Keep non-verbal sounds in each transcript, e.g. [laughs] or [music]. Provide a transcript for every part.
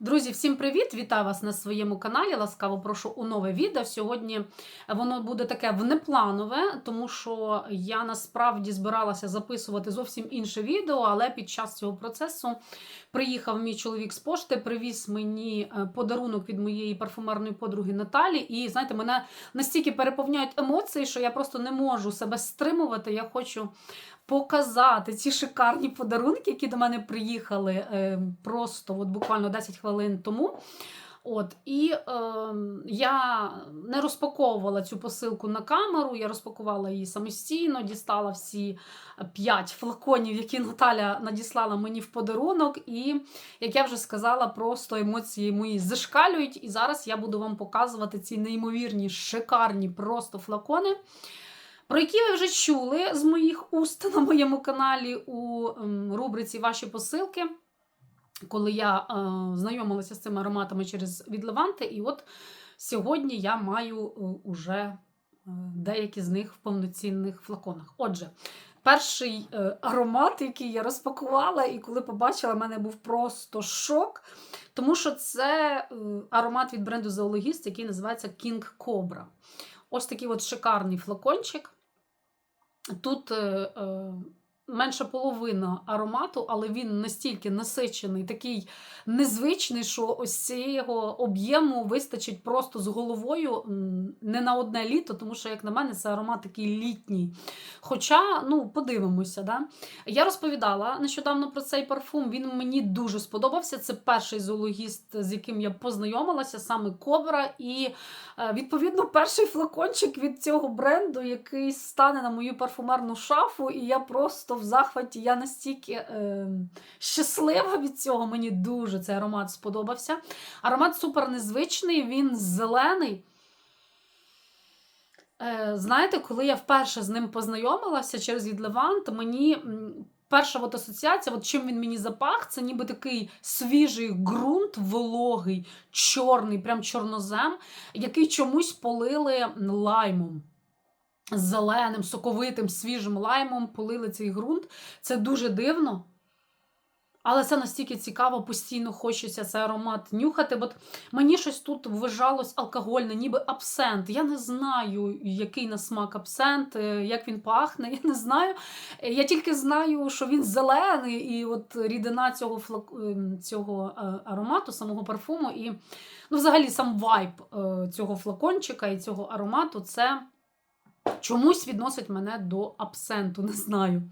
Друзі, всім привіт! Вітаю вас на своєму каналі. Ласкаво прошу у нове відео. Сьогодні воно буде таке внепланове, тому що я насправді збиралася записувати зовсім інше відео, але під час цього процесу приїхав мій чоловік з пошти, привіз мені е, подарунок від моєї парфумерної подруги Наталі. І знаєте, мене настільки переповняють емоції, що я просто не можу себе стримувати. Я хочу показати ці шикарні подарунки, які до мене приїхали е, просто от буквально 10 хвилин тому. От, І е, я не розпаковувала цю посилку на камеру, я розпакувала її самостійно, дістала всі 5 флаконів, які Наталя надіслала мені в подарунок. І, як я вже сказала, просто емоції мої зашкалюють. І зараз я буду вам показувати ці неймовірні, шикарні просто флакони про які ви вже чули з моїх уст на моєму каналі у ем, рубриці Ваші посилки, коли я е, знайомилася з цими ароматами через відливанти. І от сьогодні я маю е, уже е, деякі з них в повноцінних флаконах. Отже, перший е, аромат, який я розпакувала, і коли побачила, в мене був просто шок. Тому що це е, аромат від бренду Zoologist, який називається King Cobra. Ось такий от шикарний флакончик. Тут е, е, половина аромату, але він настільки насичений, такий незвичний, що ось цього об'єму вистачить просто з головою не на одне літо, тому що, як на мене, це аромат такий літній. Хоча, ну, подивимося, да? я розповідала нещодавно про цей парфум. Він мені дуже сподобався. Це перший зоологіст, з яким я познайомилася, саме Кобра. І Е, Відповідно, перший флакончик від цього бренду, який стане на мою парфумерну шафу, і я просто в захваті. Я настільки е, щаслива від цього. Мені дуже цей аромат сподобався. Аромат супер незвичний, він зелений. Е, Знаєте, коли я вперше з ним познайомилася через відливант, мені. Перша от асоціація, от чим він мені запах, це ніби такий свіжий ґрунт, вологий, чорний, прям чорнозем, який чомусь полили лаймом. Зеленим, соковитим, свіжим лаймом полили цей ґрунт. Це дуже дивно. Але це настільки цікаво, постійно хочеться цей аромат нюхати. Бо мені щось тут вважалось алкогольне, ніби абсент. Я не знаю, який на смак абсент, е, як він пахне. [laughs] Я не знаю. Е, Я тільки знаю, що він зелений, і от рідина цього флак... ем, цього е, аромату, самого парфуму, і ну, взагалі сам вайб е, цього флакончика і цього аромату це чомусь відносить мене до абсенту. [laughs] Не знаю.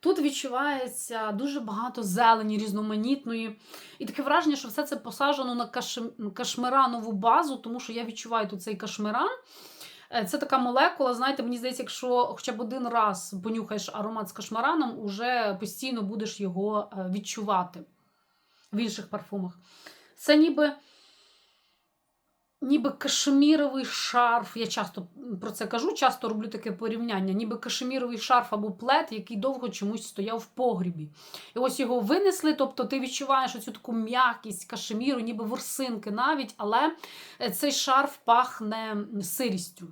Тут відчувається дуже багато зелені, різноманітної. І таке враження, що все це посаджено на кашмиранову базу, тому що я відчуваю тут цей кашмиран. Е, Це така молекула, знаєте, мені здається, якщо хоча б один раз понюхаєш аромат з кашмираном, уже постійно будеш його е, відчувати в інших парфумах. Це ніби, ніби кашеміровий шарф. Я часто про це кажу, часто роблю таке порівняння, ніби кашеміровий шарф або плед, який довго чомусь стояв в погрібі. І ось його винесли, тобто ти відчуваєш оцю таку м'якість кашеміру, ніби ворсинки навіть, але е, цей шарф пахне сирістю.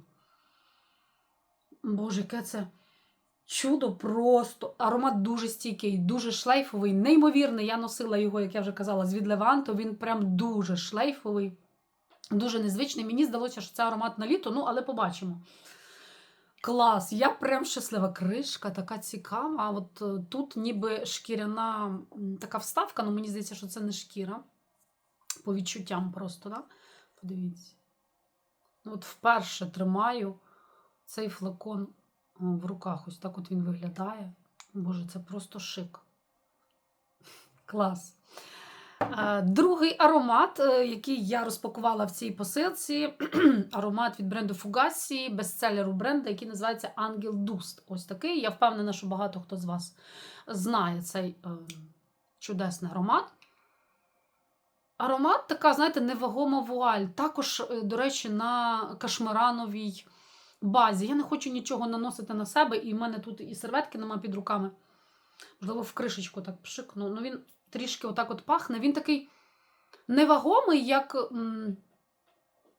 Боже, яке це чудо просто. Аромат дуже стійкий, дуже шлейфовий, неймовірний. Я носила його, як я вже казала, з від Леванту. Він прям дуже шлейфовий, дуже незвичний. Мені здалося, що це аромат на літо, ну, але побачимо. Клас, я прям щаслива. Кришка така цікава. А от е, тут ніби шкіряна така вставка, ну мені здається, що це не шкіра. По відчуттям просто, да? Подивіться. Ну, От вперше тримаю цей флакон е, в руках. Ось так от він виглядає. Боже, це просто шик. Клас. Другий аромат, е, який я розпакувала в цій посилці, [clears throat] аромат від бренду Fugazi, бестселеру бренду, який називається Angel Dust. Ось такий. Я впевнена, що багато хто з вас знає цей е, чудесний аромат. Аромат така, знаєте, невагома вуаль. Також, е, до речі, на кашмирановій базі. Я не хочу нічого наносити на себе, і в мене тут і серветки нема під руками. Можливо, в кришечку так пшикну. Ну, він трішки отак от пахне. Він такий невагомий, як,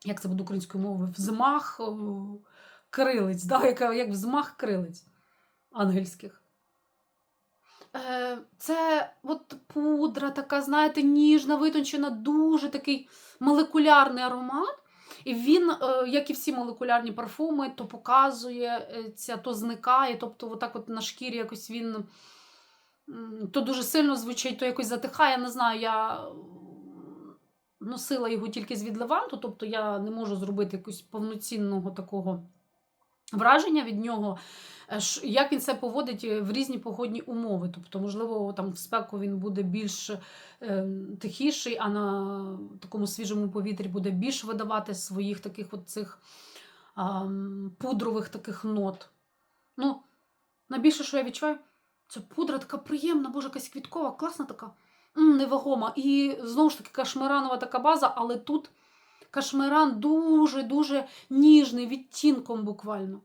як це буде українською мовою, взмах о, крилиць, да? як, як взмах крилиць ангельських. Е, Це от пудра, така, знаєте, ніжна, витончена, дуже такий молекулярний аромат. І він, е, як і всі молекулярні парфуми, то показує, е, то зникає. Тобто, отак от на шкірі якось він то дуже сильно звучить, то якось затихає. Не знаю, я носила його тільки з відливанту, тобто я не можу зробити якусь повноцінного такого враження від нього. Е, Як він себе поводить е, в різні погодні умови. Тобто, можливо, там в спеку він буде більш е, тихіший, а на такому свіжому повітрі буде більш видавати своїх таких от а, пудрових таких нот. Ну, найбільше, що я відчуваю, це пудра така приємна, боже, якась квіткова, класна така, невагома. І знову ж таки кашмиранова така база, але тут кашмиран дуже-дуже ніжний, відтінком буквально.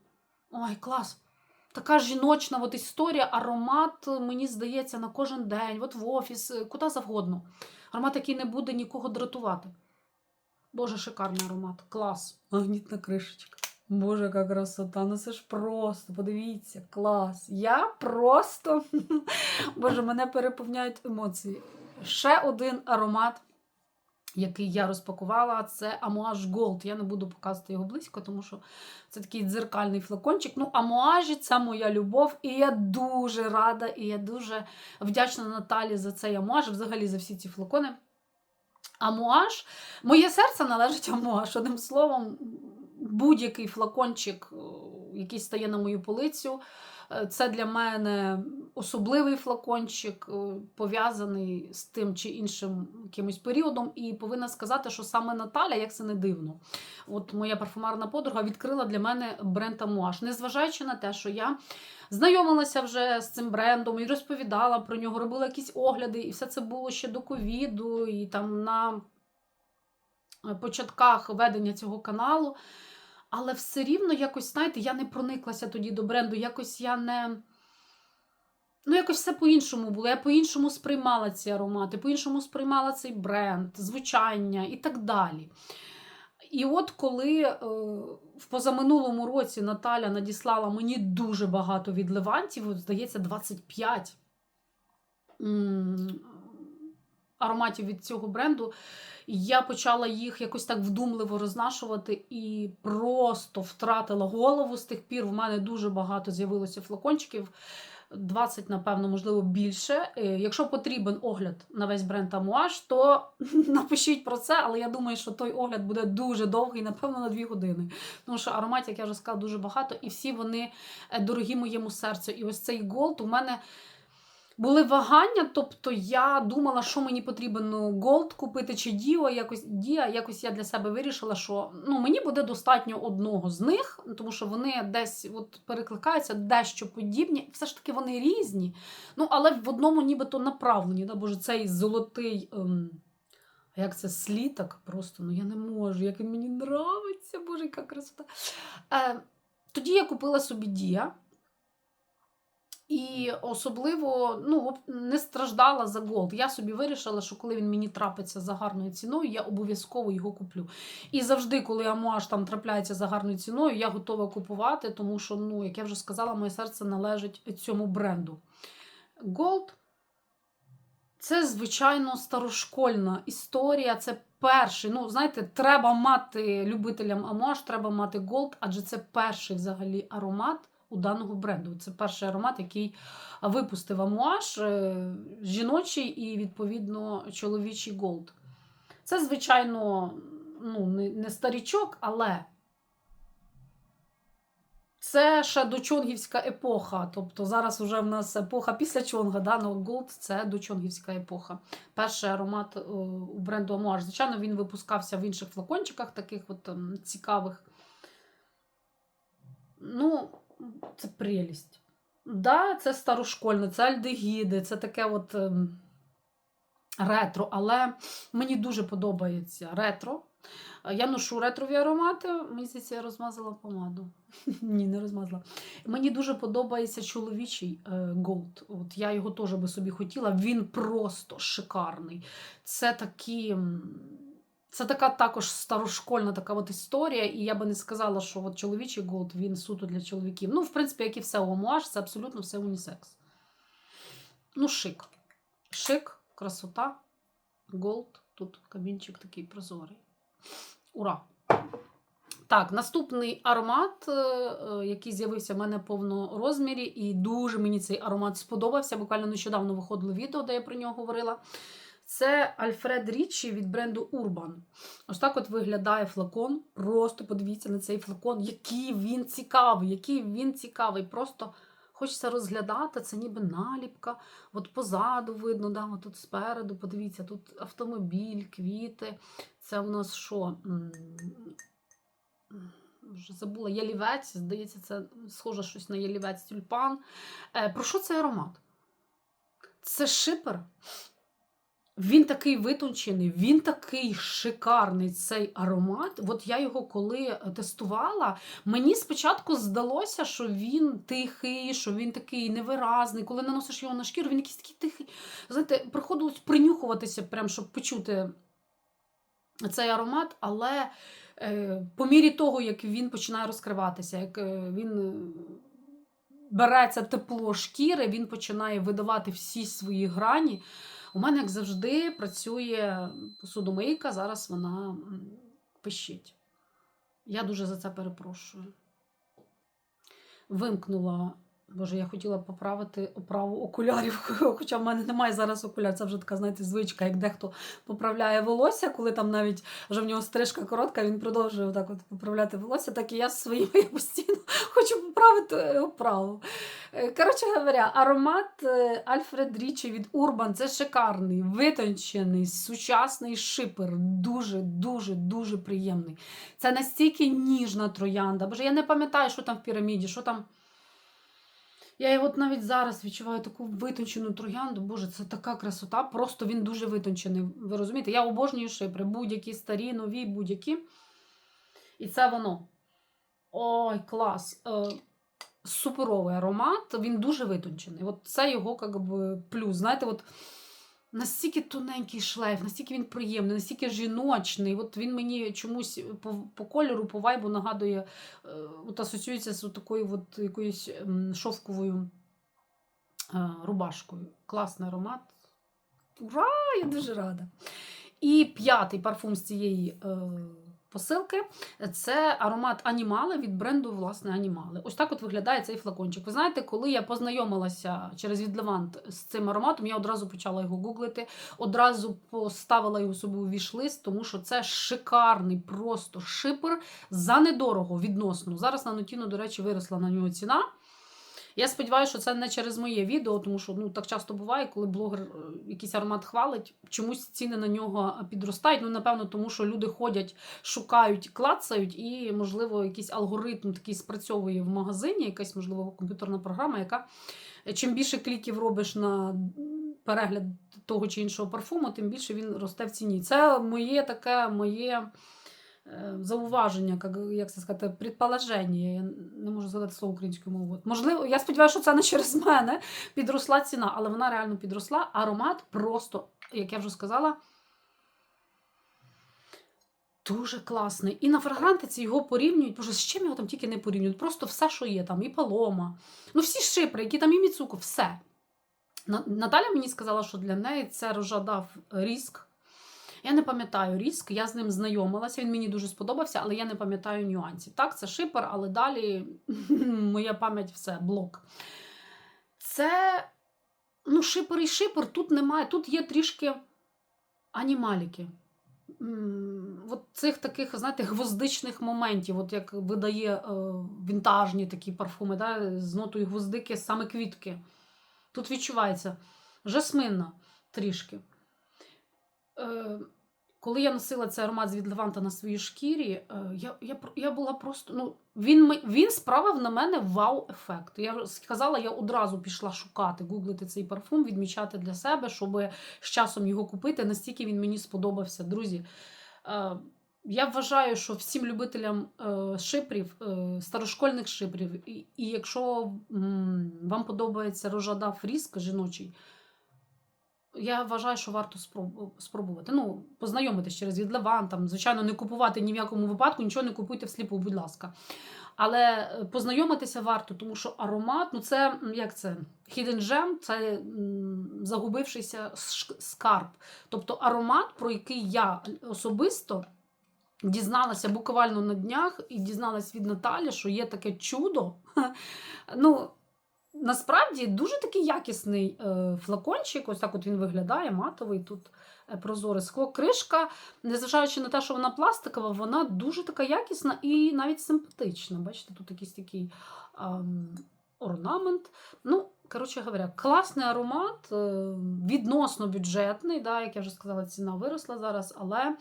Ой, клас. Така жіночна от історія, аромат, мені здається, на кожен день, от в офіс, е, куди завгодно. Аромат, який не буде нікого дратувати. Боже, шикарний аромат. Клас. Магнітна кришечка. Боже, яка красота. Ну це ж просто, подивіться, клас. Я просто, [laughs] Боже, мене переповняють емоції. Ще один аромат, який я розпакувала, це Amouage Gold. Я не буду показувати його близько, тому що це такий дзеркальний флакончик. Ну, Амуажі це моя любов, і я дуже рада, і я дуже вдячна Наталі за цей амуаж, взагалі за всі ці флакони. Амуаж, моє серце належить амуаж. Одним словом, будь-який флакончик, е, який стає на мою полицю, е, це для мене особливий флакончик, е, пов'язаний з тим чи іншим якимось періодом. І повинна сказати, що саме Наталя, як це не дивно, от моя парфумарна подруга відкрила для мене бренд Амуаж. Незважаючи на те, що я знайомилася вже з цим брендом і розповідала про нього, робила якісь огляди, і все це було ще до ковіду, і там на початках ведення цього каналу. Але все рівно якось, знаєте, я не прониклася тоді до бренду, якось я не. Ну, якось все по-іншому було. Я по-іншому сприймала ці аромати, по-іншому сприймала цей бренд, звучання і так далі. І от коли е, в позаминулому році Наталя надіслала мені дуже багато відливантів, здається, 25 м, ароматів від цього бренду, я почала їх якось так вдумливо рознашувати і просто втратила голову з тих пір. В мене дуже багато з'явилося флакончиків. 20, напевно, можливо, більше. Е, Якщо потрібен огляд на весь бренд Амуаж, то [laughs] напишіть про це, але я думаю, що той огляд буде дуже довгий, напевно, на 2 години. Тому що ароматів, як я вже сказала, дуже багато, і всі вони е, дорогі моєму серцю. І ось цей голд у мене. Були вагання, тобто я думала, що мені потрібен ну, голд купити чи Діо, якось Діа. Якось я для себе вирішила, що ну, мені буде достатньо одного з них, тому що вони десь от перекликаються, дещо подібні. Все ж таки вони різні. Ну, але в одному нібито направлені. Да? Боже, цей золотий. Ем... Як це сліток просто, ну я не можу, як він мені нравиться, боже, яка красота. Е, тоді я купила собі Дія. І особливо ну, не страждала за голд. Я собі вирішила, що коли він мені трапиться за гарною ціною, я обов'язково його куплю. І завжди, коли амуаж там трапляється за гарною ціною, я готова купувати, тому що, ну, як я вже сказала, моє серце належить цьому бренду. Голд це, звичайно, старошкольна історія. Це перший. Ну, знаєте, треба мати любителям амуаж, треба мати голд, адже це перший взагалі аромат у даного бренду. Це перший аромат, який випустив амуаж, е, жіночий і, відповідно, чоловічий голд. Це, звичайно, ну, не, старічок, але це ще дочонгівська епоха. Тобто зараз вже в нас епоха після чонга, да? но голд це дочонгівська епоха. Перший аромат е, у бренду Амуаж. Звичайно, він випускався в інших флакончиках, таких от ем, цікавих. Ну, це прелість. Да, це старошкольне, це альдегіди, це таке от ем, ретро, але мені дуже подобається ретро. Я ношу ретрові аромати. Мені здається, я розмазала помаду. [laughs] Ні, не розмазала. Мені дуже подобається чоловічий е, Gold. От я його теж би собі хотіла. Він просто шикарний. Це такі. Це така також старошкольна така от історія, і я би не сказала, що от чоловічий голд він суто для чоловіків. Ну, в принципі, як і все у Амуаж, це абсолютно все унісекс. Ну, шик. Шик, красота, голд. Тут камінчик такий прозорий. Ура! Так, наступний аромат, е, е, який з'явився в мене в повному розмірі, і дуже мені цей аромат сподобався. Буквально нещодавно виходило відео, де я про нього говорила. Це Альфред Річі від бренду Urban. Ось так от виглядає флакон. Просто подивіться на цей флакон, який він цікавий, який він цікавий. Просто хочеться розглядати, це ніби наліпка. От позаду видно, да, тут спереду, подивіться, тут автомобіль, квіти. Це у нас що? Вже забула ялівець, здається, це схоже щось на ялівець тюльпан. Е, про що цей аромат? Це шипер. Він такий витончений, він такий шикарний цей аромат. От я його коли тестувала, мені спочатку здалося, що він тихий, що він такий невиразний. Коли наносиш його на шкіру, він якийсь такий тихий. Знаєте, приходилось принюхуватися, прям, щоб почути цей аромат, але е, по мірі того, як він починає розкриватися, як е, він е, береться тепло шкіри, він починає видавати всі свої грані. У мене, як завжди, працює посудомийка, зараз вона пищить. Я дуже за це перепрошую. Вимкнула, боже, я хотіла поправити оправу окулярів, [laughs] хоча в мене немає зараз окулярів. Це вже така, знаєте, звичка, як дехто поправляє волосся, коли там навіть вже в нього стрижка коротка, він продовжує так от поправляти волосся, так і я з своїм [laughs] я постійно хочу поправити е, оправу. Е, Коротше говоря, аромат е, Альфред Річі від Urban це шикарний, витончений, сучасний шипер. Дуже, дуже, дуже приємний. Це настільки ніжна троянда. Боже, я не пам'ятаю, що там в піраміді, що там. Я от навіть зараз відчуваю таку витончену троянду. Боже, це така красота. Просто він дуже витончений. Ви розумієте? Я обожнюю шипри, будь-які старі, нові, будь-які. І це воно. Ой, клас. Е, суперовий аромат, він дуже витончений. От це його як би, плюс. Знаєте, от настільки тоненький шлейф, настільки він приємний, настільки жіночний. От він мені чомусь по, по кольору, по вайбу нагадує, е, от асоціюється з такою от якоюсь шовковою е, рубашкою. Класний аромат. Ура! Я дуже рада. І п'ятий парфум з цієї е, посилки це аромат Анімали від бренду власне Анімали. Ось так от виглядає цей флакончик. Ви знаєте, коли я познайомилася через відливант з цим ароматом, я одразу почала його гуглити, одразу поставила його собі у вішлист, тому що це шикарний просто шипер за недорого відносно. Зараз на Нотіно, до речі, виросла на нього ціна. Я сподіваюся, що це не через моє відео, тому що ну так часто буває, коли блогер е, якийсь аромат хвалить, чомусь ціни на нього підростають. Ну, напевно, тому що люди ходять, шукають, клацають, і, можливо, якийсь алгоритм такий спрацьовує в магазині, якась, можливо, комп'ютерна програма, яка е, чим більше кліків робиш на перегляд того чи іншого парфуму, тим більше він росте в ціні. Це моє таке моє. Е, Зауваження, як, як це сказати, предположення. Я не можу згадати слово українською мовою. Можливо, я сподіваюся, що це не через мене підросла ціна, але вона реально підросла. Аромат просто, як я вже сказала, дуже класний. І на фрагрантиці його порівнюють. Боже, з чим його там тільки не порівнюють? Просто все, що є там, і палома. Ну, всі шипри, які там і Міцуко, все. Наталя мені сказала, що для неї це рожадав ріск. Я не пам'ятаю ріск, я з ним знайомилася, він мені дуже сподобався, але я не пам'ятаю нюансів. Так, це шипер, але далі [laughs] моя пам'ять все, блок. Це, ну, шипер і шипер, тут немає, тут є трішки анімаліки. От цих таких, знаєте, гвоздичних моментів, от як видає е, вінтажні такі парфуми, да, з нотою гвоздики, саме квітки. Тут відчувається жасминна трішки. Е, коли я носила цей аромат від Леванта на своїй шкірі, е, я, я, я була просто. Ну, він, він справив на мене вау-ефект. Я сказала, я одразу пішла шукати, гуглити цей парфум, відмічати для себе, щоб з часом його купити. Настільки він мені сподобався. Друзі, е, я вважаю, що всім любителям е, шипрів, старошкольних шипрів, і, і якщо вам подобається рожада фріск жіночий, я вважаю, що варто спробувати. Ну, познайомитись через відливан, там, звичайно, не купувати ні в якому випадку, нічого не купуйте всліпу, будь ласка. Але е, познайомитися варто, тому що аромат, ну це як це? Hidden gem – це загубившийся скарб. Тобто аромат, про який я особисто дізналася буквально на днях і дізналась від Наталі, що є таке чудо. [laughs] Ну, насправді дуже такий якісний е, флакончик. Ось так от він виглядає, матовий тут е, прозоре скло. Кришка, незважаючи на те, що вона пластикова, вона дуже така якісна і навіть симпатична. Бачите, тут якийсь такий ем, орнамент. Ну, коротше говоря, класний аромат, е, відносно бюджетний, да, як я вже сказала, ціна виросла зараз, але.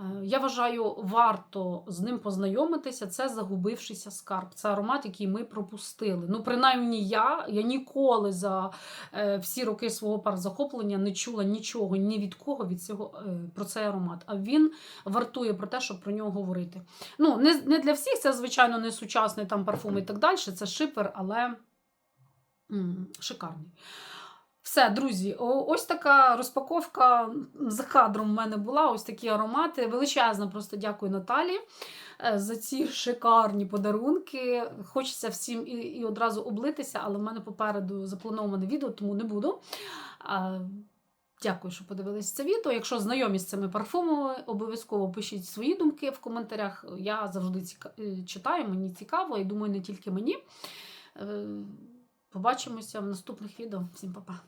Е, Я вважаю, варто з ним познайомитися. Це загубившийся скарб. Це аромат, який ми пропустили. Ну, принаймні, я, я ніколи за е, всі роки свого парзахоплення не чула нічого ні від кого від цього е, про цей аромат. А він вартує про те, щоб про нього говорити. Ну, не, не для всіх, це, звичайно, не сучасний там парфум і так далі. Це шипер, але м, шикарний. Все, друзі, ось така розпаковка за кадром в мене була. Ось такі аромати. Величезно просто дякую Наталі е, за ці шикарні подарунки. Хочеться всім і, і одразу облитися, але в мене попереду заплановане відео, тому не буду. Дякую, що подивилися це відео. Якщо знайомі з цими парфумами, обов'язково пишіть свої думки в коментарях. Я завжди ціка... е, читаю, мені цікаво, і думаю, не тільки мені. Е, Побачимося в наступних відео. Всім па-па.